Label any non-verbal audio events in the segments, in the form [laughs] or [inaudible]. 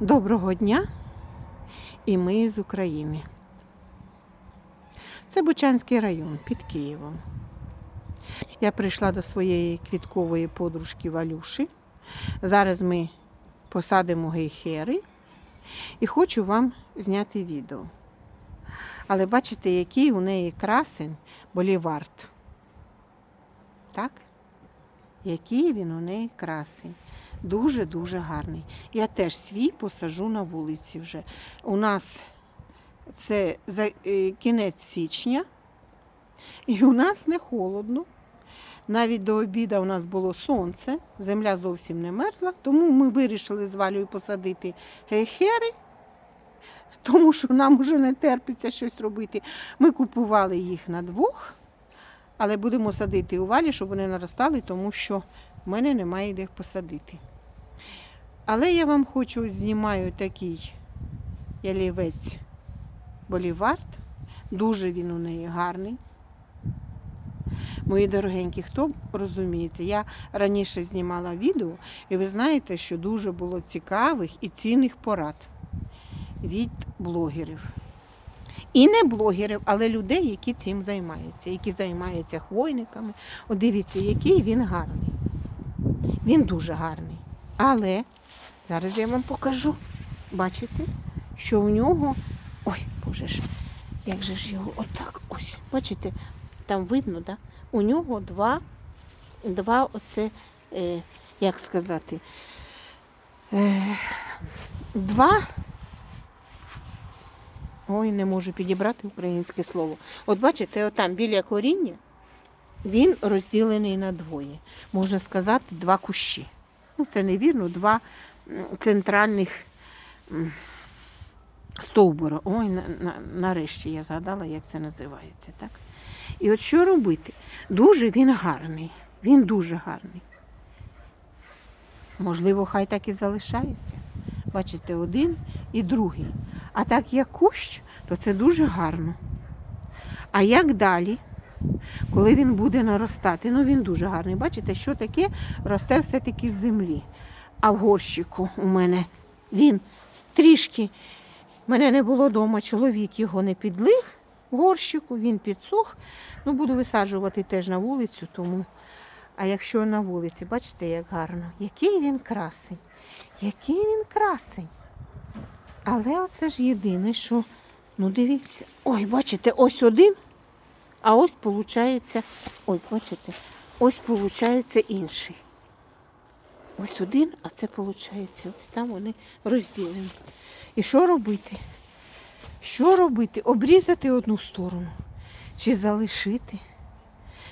Доброго дня! І ми з України. Це Бучанський район під Києвом. Я прийшла до своєї квіткової подружки Валюші. Зараз ми посадимо гейхери і хочу вам зняти відео. Але бачите, який у неї красень болівард. Так? Який він у неї красень. Дуже-дуже гарний. Я теж свій посажу на вулиці вже. У нас це за, е, кінець січня, і у нас не холодно. Навіть до обіду у нас було сонце, земля зовсім не мерзла, тому ми вирішили з Валею посадити гейхери, тому що нам вже не терпиться щось робити. Ми купували їх на двох, але будемо садити у валі, щоб вони наростали, тому що в мене немає де посадити. Але я вам хочу знімаю такий ялівець болівард. Дуже він у неї гарний. Мої дорогенькі, хто розуміється, я раніше знімала відео, і ви знаєте, що дуже було цікавих і цінних порад від блогерів. І не блогерів, але людей, які цим займаються, які займаються хвойниками. От дивіться, який він гарний. Він дуже гарний. Але зараз я вам покажу. Бачите, що в нього. Ой, боже ж, як же ж його отак ось. Бачите, там видно, да? У нього два, два оце, е, як сказати, е, два. Ой, не можу підібрати українське слово. От бачите, отам біля коріння він розділений на двоє. Можна сказати, два кущі. Ну, це невірно, два центральних стовбура. Ой, на, на, нарешті я згадала, як це називається. Так? І от що робити? Дуже він гарний. Він дуже гарний. Можливо, хай так і залишається. Бачите, один і другий. А так як кущ, то це дуже гарно. А як далі? Коли він буде наростати, ну він дуже гарний. Бачите, що таке росте все-таки в землі. А в горщику у мене він трішки, мене не було вдома, чоловік його не підлив в горщику, він підсох. Ну, буду висаджувати теж на вулицю, тому. А якщо на вулиці, бачите, як гарно, який він красень, який він красень. Але оце ж єдине, що, ну дивіться, ой, бачите, ось один, а ось виходить, ось, бачите, ось виходить інший. Ось один, а це виходить, ось там вони розділені. І що робити? Що робити? Обрізати одну сторону, чи залишити,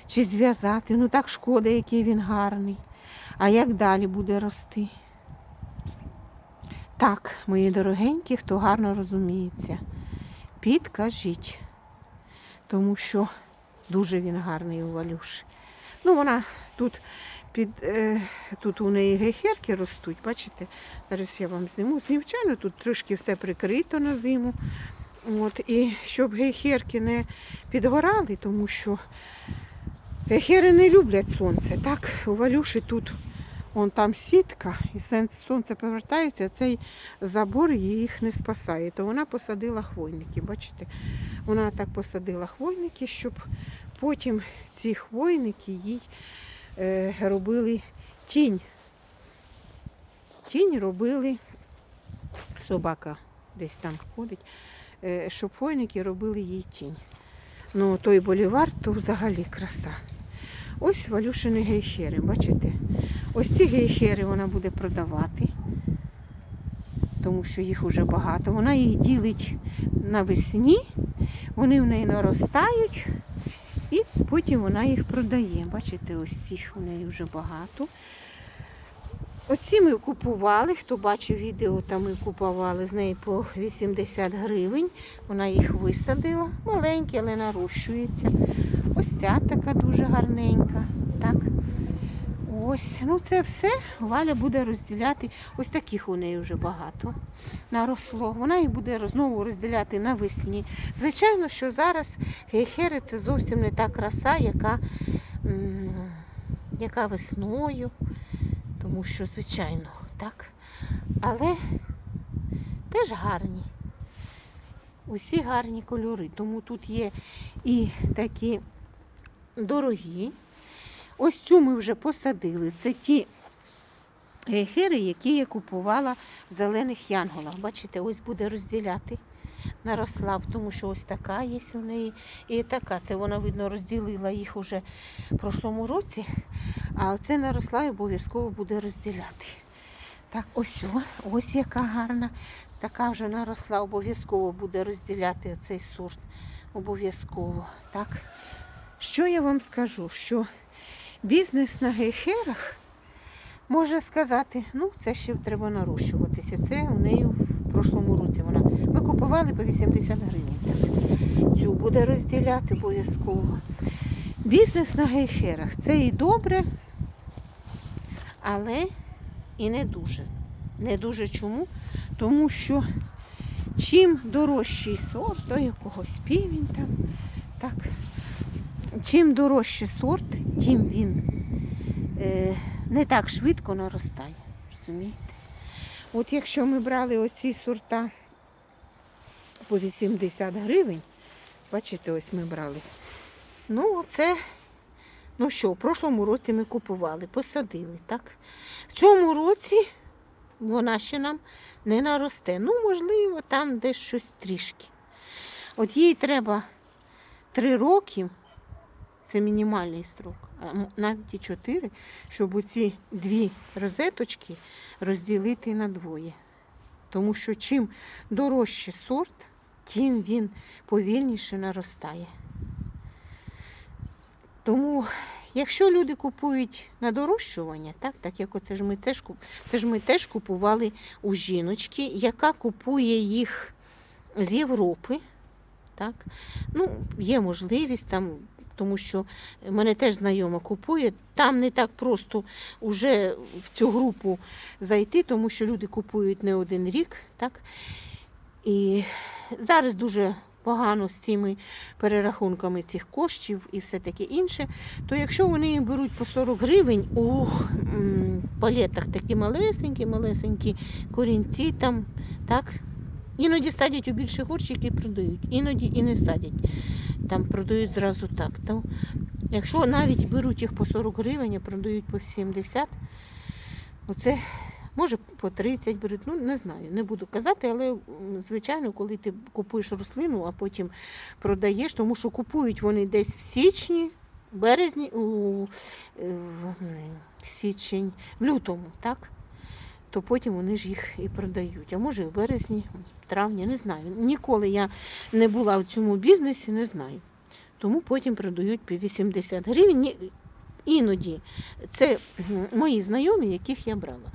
чи зв'язати. Ну так шкода, який він гарний. А як далі буде рости? Так, мої дорогенькі, хто гарно розуміється, підкажіть, тому що дуже він гарний у Валюші. Ну, вона тут під е, тут у неї гейхерки ростуть, бачите? Зараз я вам зніму. Звичайно, тут трошки все прикрито на зиму. От, і щоб гейхерки не підгорали, тому що гейхери не люблять сонце. Так, у Валюші тут Вон там сітка, і сонце повертається, цей забор їх не спасає. То вона посадила хвойники. Бачите? Вона так посадила хвойники, щоб потім ці хвойники їй е, робили тінь. Тінь робили, собака десь там ходить, е, щоб хвойники робили їй тінь. Ну, той болівар, то взагалі краса. Ось Валюшини гейхери, бачите? Ось ці гейхери вона буде продавати, тому що їх вже багато. Вона їх ділить навесні, вони в неї наростають, потім вона їх продає. Бачите, ось цих у неї вже багато. Оці ми купували, хто бачив відео, там ми купували з неї по 80 гривень. Вона їх висадила. Маленькі, але нарощується. Ось ця така дуже гарненька. Ось, ну це все Валя буде розділяти. Ось таких у неї вже багато наросло. Вона їх буде знову розділяти навесні. Звичайно, що зараз гейхери це зовсім не та краса, яка, яка весною. Тому що, звичайно, так. Але теж гарні. Усі гарні кольори. Тому тут є і такі дорогі. Ось цю ми вже посадили. Це ті гейхери, які я купувала в зелених янголах. Бачите, ось буде розділяти. Наросла, тому що ось така є у неї. І така. Це вона, видно, розділила їх уже в прошлому році. А оце наросла і обов'язково буде розділяти. Так, ось ось яка гарна. Така вже наросла, обов'язково буде розділяти цей сорт. Обов'язково. Так. Що я вам скажу? Що бізнес на гейхерах може сказати, ну це ще треба нарощуватися. Це у неї в прошлому році вона. Ми купували по 80 гривень. Цю буде розділяти обов'язково. Бізнес на гейхерах це і добре, але і не дуже. Не дуже чому? Тому що чим дорожчий сорт, то якогось півень там. Так. Чим дорожчий сорт, тим він е, не так швидко наростає. Розумієте? От якщо ми брали оці сорта по 80 гривень, бачите, ось ми брали. Ну, оце, ну що, в прошлому році ми купували, посадили, так? В цьому році вона ще нам не наросте. Ну, можливо, там десь щось трішки. От їй треба 3 роки, це мінімальний строк, а навіть і 4, щоб оці дві розеточки розділити на двоє. Тому що чим дорожче сорт, тим він повільніше наростає. Тому, якщо люди купують на дорощування, так, так як оце ж ми це ж, куп- це ж ми теж купували у жіночки, яка купує їх з Європи. Так? Ну, є можливість там, тому що мене теж знайома купує. Там не так просто вже в цю групу зайти, тому що люди купують не один рік. Так? І зараз дуже погано з цими перерахунками цих коштів і все таке інше. То якщо вони беруть по 40 гривень у палетах такі малесенькі, малесенькі корінці там, так, іноді садять у більші горщики і продають, іноді і не садять. Там продають зразу так. То, якщо навіть беруть їх по 40 гривень, а продають по 70, оце може по 30 беруть, ну не знаю, не буду казати, але звичайно, коли ти купуєш рослину, а потім продаєш, тому що купують вони десь в січні, березні, у е, січень, в лютому, так? То потім вони ж їх і продають. А може і в березні, в травні, не знаю. Ніколи я не була в цьому бізнесі, не знаю. Тому потім продають по 80 гривень. Іноді це мої знайомі, яких я брала.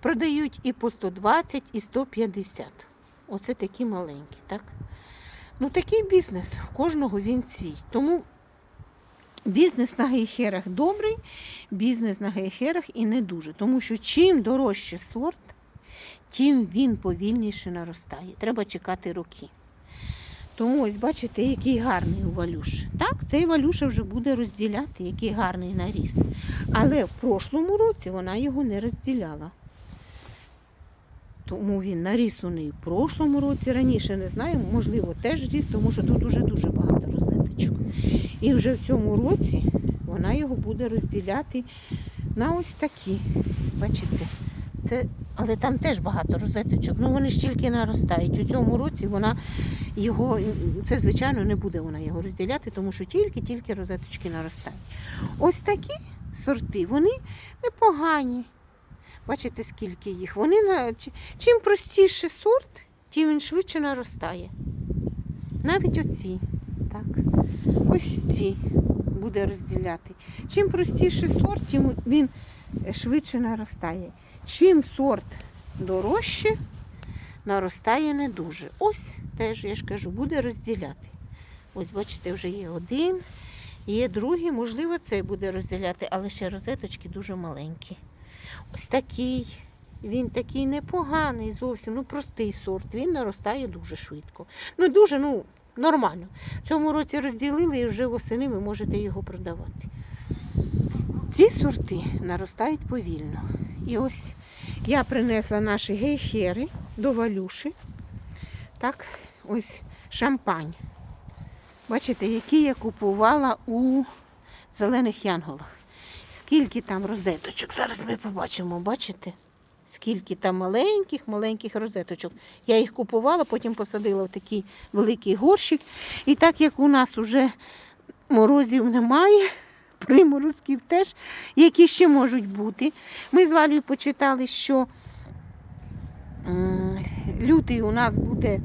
Продають і по 120, і 150. Оце такі маленькі, так? Ну, такий бізнес, в кожного він свій. Тому бізнес на гейхерах добрий, бізнес на гейхерах і не дуже. Тому що чим дорожче сорт, тим він повільніше наростає. Треба чекати роки. Тому ось бачите, який гарний Валюш. Так, цей Валюша вже буде розділяти, який гарний наріс. Але в прошлому році вона його не розділяла. Тому він наріс у неї в прошлому році, раніше не знаю, можливо, теж ріс, тому що тут дуже дуже багато розеточок. І вже в цьому році вона його буде розділяти на ось такі. Бачите? Це, але там теж багато розеточок. Ну вони ж тільки наростають. У цьому році вона його, це звичайно не буде вона його розділяти, тому що тільки-тільки розеточки наростають. Ось такі сорти, вони непогані. Бачите, скільки їх. Вони чим простіше сорт, тим він швидше наростає. Навіть оці. Так. Ось ці буде розділяти. Чим простіше сорт, тим він швидше наростає. Чим сорт дорожче, наростає не дуже. Ось теж, я ж кажу, буде розділяти. Ось, бачите, вже є один, є другий, можливо, цей буде розділяти, але ще розеточки дуже маленькі. Ось такий. Він такий непоганий зовсім, ну простий сорт. Він наростає дуже швидко. Ну, дуже, ну, нормально. В цьому році розділили і вже восени ви можете його продавати. Ці сорти наростають повільно. І ось я принесла наші гейхери до валюші. Так, ось шампань. Бачите, який я купувала у зелених янголах. Скільки там розеточок. Зараз ми побачимо, бачите? Скільки там маленьких, маленьких розеточок. Я їх купувала, потім посадила в такий великий горщик. І так як у нас вже морозів немає, приморозків теж, які ще можуть бути. Ми з Валею почитали, що лютий у нас буде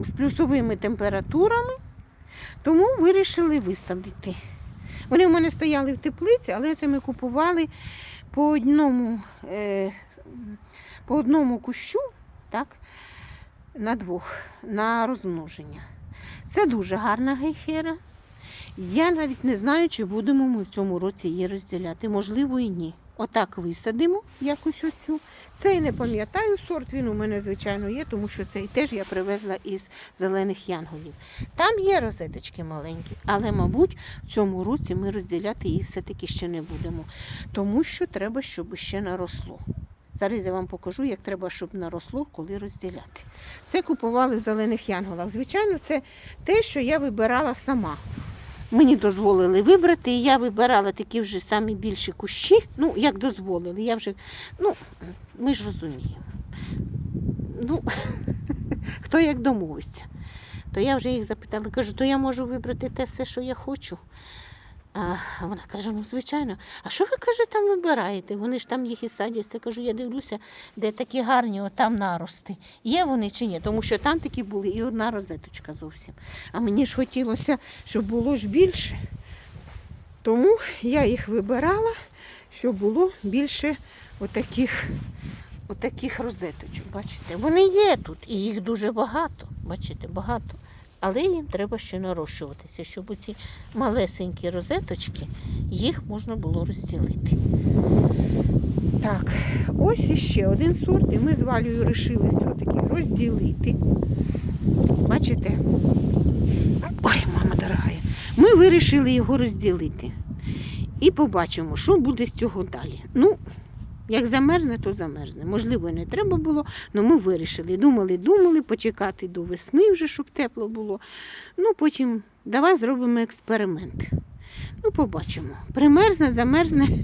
з плюсовими температурами, тому вирішили висадити. Вони в мене стояли в теплиці, але це ми купували по одному, е, по одному кущу, так, на двох, на розмноження. Це дуже гарна гейхера. Я навіть не знаю, чи будемо ми в цьому році її розділяти. Можливо, і ні. Отак висадимо якось оцю. Цей не пам'ятаю сорт, він у мене, звичайно, є, тому що цей теж я привезла із зелених янголів. Там є розеточки маленькі, але, мабуть, в цьому році ми розділяти її все-таки ще не будемо, тому що треба, щоб ще наросло. Зараз я вам покажу, як треба, щоб наросло, коли розділяти. Це купували в зелених янголах. Звичайно, це те, що я вибирала сама. Мені дозволили вибрати, і я вибирала такі вже самі більші кущі. Ну, як дозволили. Я вже, ну, ми ж розуміємо. Ну, [laughs] хто як домовиться. То я вже їх запитала, кажу, то я можу вибрати те все, що я хочу. А вона каже: ну, звичайно, а що ви каже, там вибираєте? Вони ж там їх і садяться. Кажу, я дивлюся, де такі гарні, отам нарости. Є вони чи ні? Тому що там такі були і одна розеточка зовсім. А мені ж хотілося, щоб було ж більше. Тому я їх вибирала, щоб було більше отаких, отаких розеточок. Бачите, вони є тут, і їх дуже багато. Бачите, багато. Але їм треба ще нарощуватися, щоб оці малесенькі розеточки їх можна було розділити. Так, ось іще один сорт, і ми з Валею вирішили все-таки розділити. Бачите? Ой, мама дорогая. Ми вирішили його розділити. І побачимо, що буде з цього далі. Ну, як замерзне, то замерзне. Можливо, не треба було, але ми вирішили. Думали, думали, почекати до весни вже, щоб тепло було. Ну, потім давай зробимо експеримент. Ну, побачимо. Примерзне, замерзне. [laughs]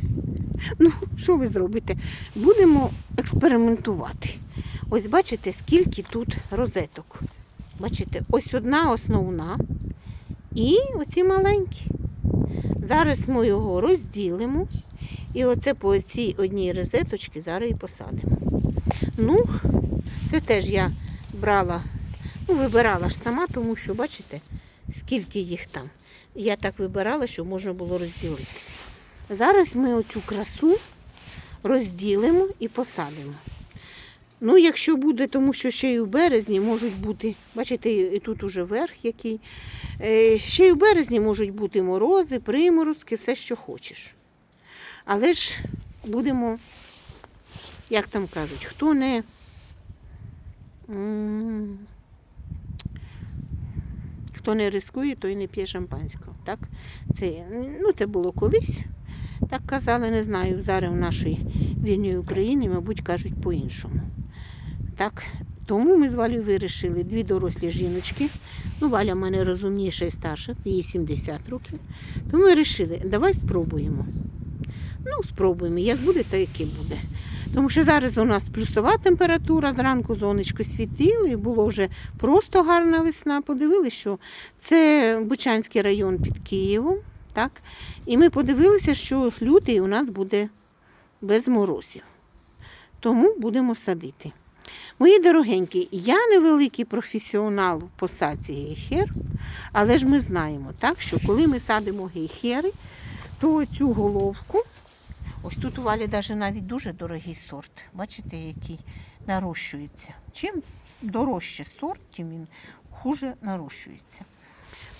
Ну, що ви зробите? Будемо експериментувати. Ось бачите, скільки тут розеток. Бачите, ось одна основна і оці маленькі. Зараз ми його розділимо. І оце по цій одній розеточці зараз і посадимо. Ну, це теж я брала, ну, вибирала ж сама, тому що, бачите, скільки їх там. Я так вибирала, що можна було розділити. Зараз ми оцю красу розділимо і посадимо. Ну, якщо буде, тому що ще й у березні можуть бути, бачите, і тут уже верх який. Е, Ще й у березні можуть бути морози, приморозки, все, що хочеш. Але ж будемо, як там кажуть, хто не. Хто не рискує, той не п'є шампанського. Так? Це, ну, це було колись. Так казали, не знаю, зараз в нашій вільній Україні, мабуть, кажуть по-іншому. Так, тому ми з Валею вирішили дві дорослі жіночки. Ну, Валя в мене розумніша і старша, їй 70 років. Тому ми вирішили, давай спробуємо. Ну, спробуємо, як буде, то яке буде. Тому що зараз у нас плюсова температура, зранку сонечко світило і було вже просто гарна весна. Подивилися, що це Бучанський район під Києвом. Так? І ми подивилися, що лютий у нас буде без морозів. Тому будемо садити. Мої дорогенькі, я невеликий професіонал в посадці гейхер, але ж ми знаємо, так, що коли ми садимо гейхери, то цю головку, ось тут у Валі навіть навіть дуже дорогий сорт. Бачите, який нарощується. Чим дорожче сорт, тим він хуже нарощується.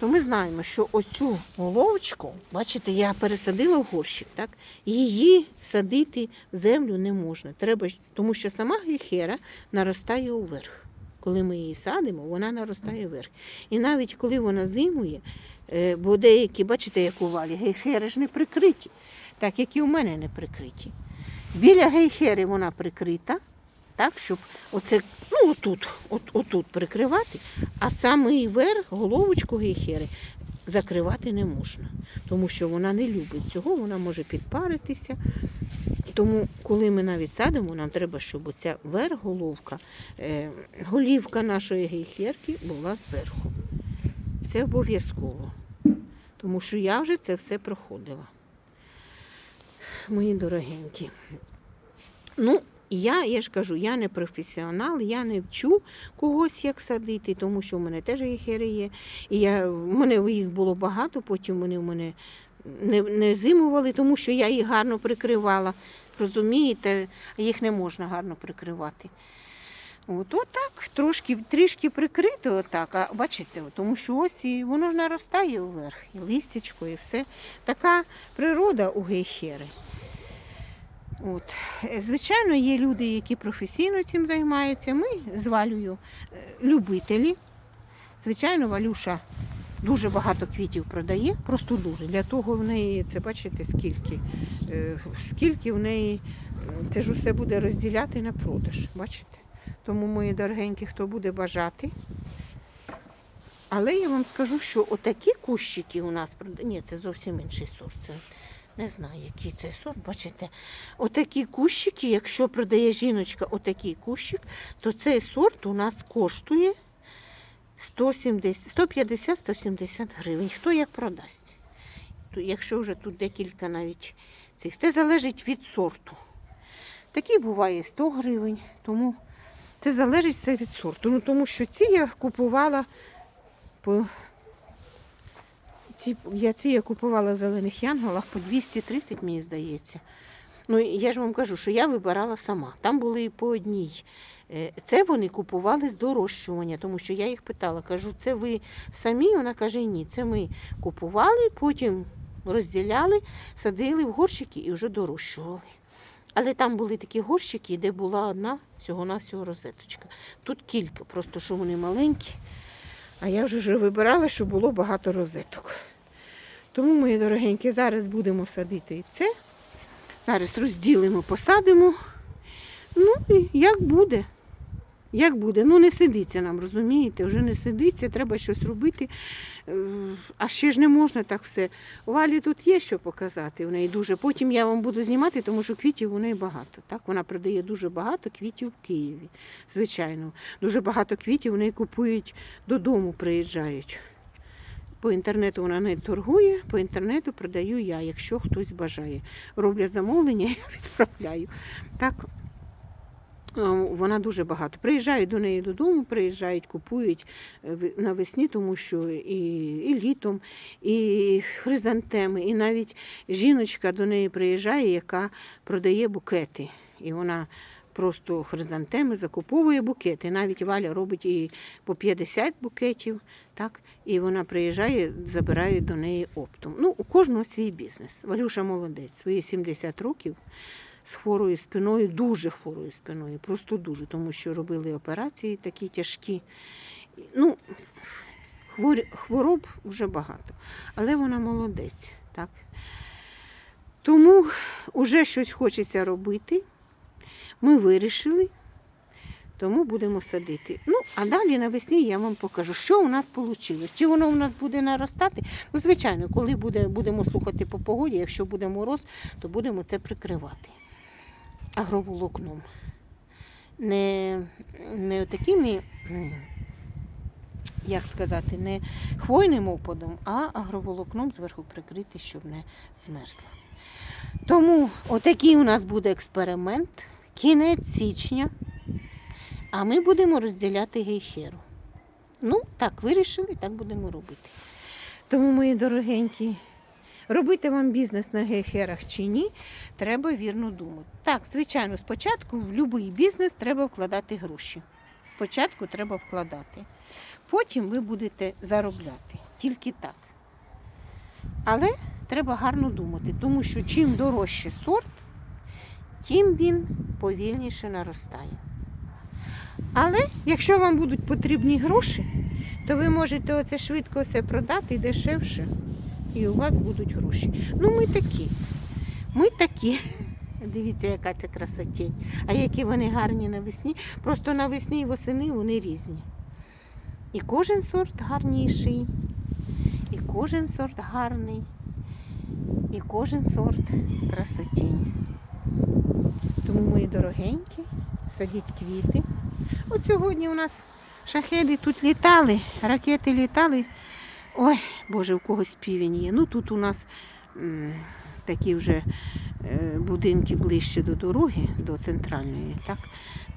То ми знаємо, що оцю головочку, бачите, я пересадила в горщик, так? її садити в землю не можна. Треба, тому що сама гейхера наростає уверх. Коли ми її садимо, вона наростає вверх. І навіть коли вона зимує, е, бо деякі, бачите, як у валі, гейхери ж не прикриті, так як і у мене не прикриті. Біля гейхери вона прикрита, Так, щоб оце, ну отут, от, отут прикривати, а самий верх, головочку гейхери, закривати не можна. Тому що вона не любить цього, вона може підпаритися. Тому, коли ми навіть садимо, нам треба, щоб оця верх головка, е, голівка нашої гейхерки була зверху. Це обов'язково. Тому що я вже це все проходила. Мої дорогенькі. Ну, я, я ж кажу, я не професіонал, я не вчу когось як садити, тому що в мене теж гейхери є. І я, в мене їх було багато, потім вони в мене не, не зимували, тому що я їх гарно прикривала. Розумієте, їх не можна гарно прикривати. От, отак, трошки, трішки прикрити, отак, а бачите, тому що ось і воно ж наростає вверх, і листячко, і все. Така природа у гейхери. От. Е, Звичайно, є люди, які професійно цим займаються. Ми з Валею е, любителі. Звичайно, Валюша дуже багато квітів продає, просто дуже. Для того в неї, це бачите, скільки, е, скільки в неї, це ж усе буде розділяти на продаж. Бачите? Тому, мої дорогенькі, хто буде бажати. Але я вам скажу, що отакі кущики у нас прода- Ні, це зовсім інший сорт. Не знаю, який це сорт. Бачите, отакі кущики, якщо продає жіночка отакий кущик, то цей сорт у нас коштує 150-170 гривень. Хто як продасть? Якщо вже тут декілька навіть цих. Це залежить від сорту. Такі буває 100 гривень, тому це залежить все від сорту. Ну, тому що ці я купувала по ці, я ці я купувала в зелених янголах по 230, мені здається. Ну, я ж вам кажу, що я вибирала сама. Там були і по одній. Е, Це вони купували з дорощування, тому що я їх питала, кажу, це ви самі? Вона каже, ні, це ми купували, потім розділяли, садили в горщики і вже дорощували. Але там були такі горщики, де була одна всього-навсього розеточка. Тут кілька, просто що вони маленькі. А я вже вибирала, щоб було багато розеток. Тому, мої дорогенькі, зараз будемо садити і це. Зараз розділимо, посадимо. Ну, і як буде. Як буде? Ну, не сидиться нам, розумієте? Вже не сидиться, треба щось робити. Е, А ще ж не можна так все. У Валі тут є що показати. У неї дуже. Потім я вам буду знімати, тому що квітів у неї багато. Так? Вона продає дуже багато квітів в Києві. Звичайно. Дуже багато квітів у неї купують додому, приїжджають. По інтернету вона не торгує, по інтернету продаю я, якщо хтось бажає. Роблять замовлення, [laughs] я відправляю. Так, е, вона дуже багато. Приїжджають до неї додому, приїжджають, купують е, навесні, тому що і, і літом, і хризантеми, і навіть жіночка до неї приїжджає, яка продає букети. І вона просто хризантеми закуповує букети. Навіть Валя робить і по 50 букетів, так? і вона приїжджає, забирає до неї оптом. Ну, у кожного свій бізнес. Валюша молодець, свої 70 років з хворою спиною, дуже хворою спиною, просто дуже, тому що робили операції такі тяжкі. Ну, хвороб вже багато, але вона молодець. Так? Тому вже щось хочеться робити. Ми вирішили, тому будемо садити. Ну, а далі навесні я вам покажу, що у нас вийшло. Чи воно у нас буде наростати? Ну, звичайно, коли буде, будемо слухати по погоді, якщо буде мороз, то будемо це прикривати агроволокном. Не, не такими, як сказати, не хвойним опадом, а агроволокном зверху прикрити, щоб не змерзла. Тому отакий у нас буде експеримент. Кінець січня. А ми будемо розділяти гейхеру. Ну, так вирішили, так будемо робити. Тому, мої дорогенькі, робити вам бізнес на гейхерах чи ні, треба вірно думати. Так, звичайно, спочатку в будь-який бізнес треба вкладати гроші. Спочатку треба вкладати. Потім ви будете заробляти. Тільки так. Але треба гарно думати, тому що чим дорожче сорт, тим він повільніше наростає. Але якщо вам будуть потрібні гроші, то ви можете оце швидко все продати дешевше, і у вас будуть гроші. Ну, ми такі. Ми такі. [laughs] Дивіться, яка це красотень. А які вони гарні навесні. Просто навесні і восени вони різні. І кожен сорт гарніший, і кожен сорт гарний, і кожен сорт красотень. Тому, мої дорогенькі, садіть квіти. От сьогодні у нас шахеди тут літали, ракети літали. Ой, Боже, у когось півень є. Ну тут у нас м, такі вже е, будинки ближче до дороги, до центральної, так?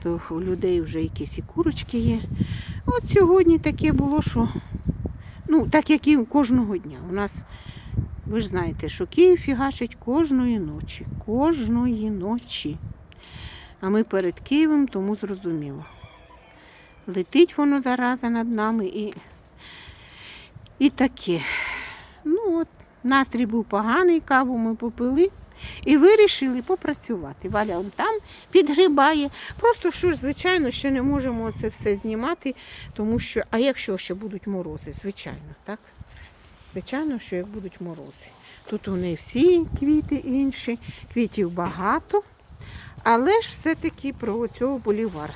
То у людей вже якісь і курочки є. От сьогодні таке було, що ну, так як і кожного дня. У нас, ви ж знаєте, що Київ фігачить кожної ночі. Кожної ночі. А ми перед Києвом, тому зрозуміло. Летить воно зараза над нами і, і таке. Ну от, настрій був поганий, каву ми попили і вирішили попрацювати. Валя он там підгрібає. Просто що ж, звичайно, що не можемо це все знімати, тому що, а якщо ще будуть морози, звичайно, так? Звичайно, що як будуть морози. Тут вони всі квіти інші, квітів багато, але ж все-таки про цього болівард.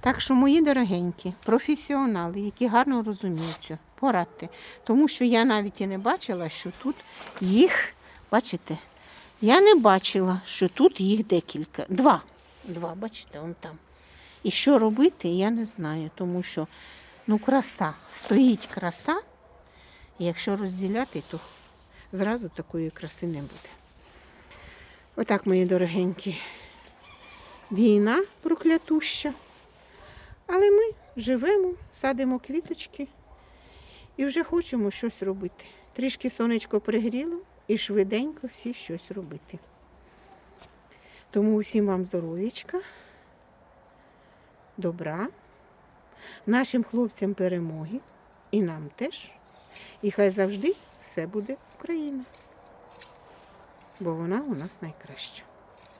Так що, мої дорогенькі, професіонали, які гарно розуміються, порадьте. Тому що я навіть і не бачила, що тут їх, бачите, я не бачила, що тут їх декілька. Два. Два, бачите, он там. І що робити, я не знаю, тому що ну, краса, стоїть краса, і якщо розділяти, то зразу такої краси не буде. Отак, мої дорогенькі, війна проклятуща. Але ми живемо, садимо квіточки і вже хочемо щось робити. Трішки сонечко пригріло і швиденько всі щось робити. Тому усім вам здоров'ячка, добра, нашим хлопцям перемоги і нам теж. І хай завжди все буде Україна. Бо вона у нас найкраща.